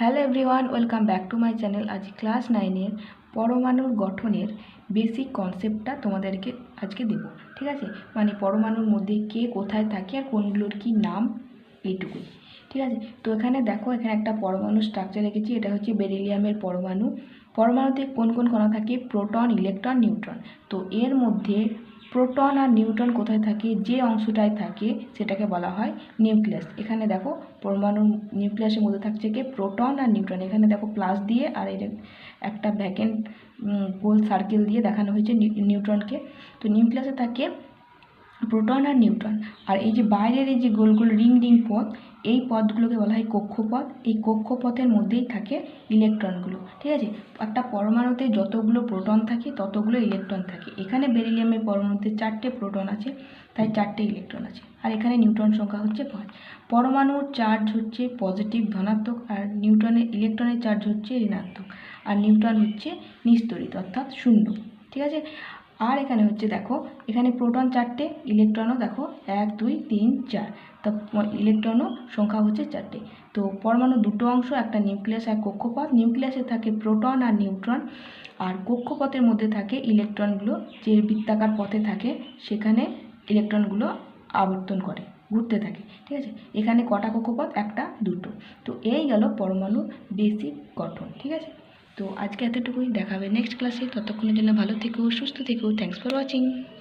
Hello everyone, welcome back to my channel. আজ class নাইনের পরমাণুর গঠনের বেসিক কনসেপ্টটা তোমাদেরকে আজকে দেবো, ঠিক আছে? মানে পরমাণুর মধ্যে কে কোথায় থাকে আর কোনগুলোর কি নাম, এইটুকুই, ঠিক আছে? তো এখানে দেখো, এখানে একটা পরমাণু স্ট্রাকচার রেখেছি, এটা হচ্ছে বেরিলিয়ামের পরমাণু। পরমাণুতে কোন কোন কণা থাকে? Proton, electron, neutron. তো এর মধ্যে প্রোটন আর নিউট্রন কোথায় থাকে, যে অংশটায় থাকে সেটাকে বলা হয় নিউক্লিয়াস। এখানে দেখো পরমাণু নিউক্লিয়াসের মধ্যে থাকছে কি? প্রোটন আর নিউট্রন। এখানে দেখো প্লাস দিয়ে আর এটা একটা ভ্যাকেন্ট গোল সার্কেল দিয়ে দেখানো হয়েছে নিউ- নিউট্রনকে। তো নিউক্লিয়াসে থাকে প্রোটন আর নিউট্রন। আর এই যে বাইরের এই যে গোল গোল রিং রিং পথ, এই পথগুলোকে বলা হয় কক্ষপথ। এই কক্ষপথের মধ্যেই থাকে ইলেকট্রনগুলো, ঠিক আছে? একটা পরমাণুতে যতগুলো প্রোটন থাকে, ততগুলো ইলেকট্রন থাকে। এখানে বেরিলিয়ামের পরমাণুতে চারটে প্রোটন আছে, তাই চারটে ইলেকট্রন আছে। আর এখানে নিউট্রন সংখ্যা হচ্ছে পাঁচ। পরমাণুর চার্জ হচ্ছে পজিটিভ ধনাত্মক, আর নিউট্রনের, ইলেকট্রনের চার্জ হচ্ছে ঋণাত্মক। আর নিউট্রন হচ্ছে নিস্তরিত, অর্থাৎ শূন্য, ঠিক আছে? আর এখানে হচ্ছে দেখো, এখানে প্রোটন চারটে ইলেকট্রনও দেখো, এক, দুই, তিন, চার। তা ইলেকট্রনও সংখ্যা হচ্ছে চারটে। তো পরমাণু দুটো অংশ, একটা নিউক্লিয়াস আর কক্ষপথ। নিউক্লিয়াসে থাকে প্রোটন আর নিউট্রন আর কক্ষপথের মধ্যে থাকে ইলেকট্রনগুলো যে বৃত্তাকার পথে থাকে, সেখানে ইলেকট্রনগুলো আবর্তন করে, ঘুরতে থাকে, ঠিক আছে? এখানে কটা কক্ষপথ? একটা, দুটো। তো এই গেল পরমাণু বেসিক গঠন, ঠিক আছে? তো আজকে এতটুকুই, দেখাবে নেক্সট ক্লাসে ততক্ষণের জন্য ভালো থেকো, সুস্থ থেকো। Thanks for watching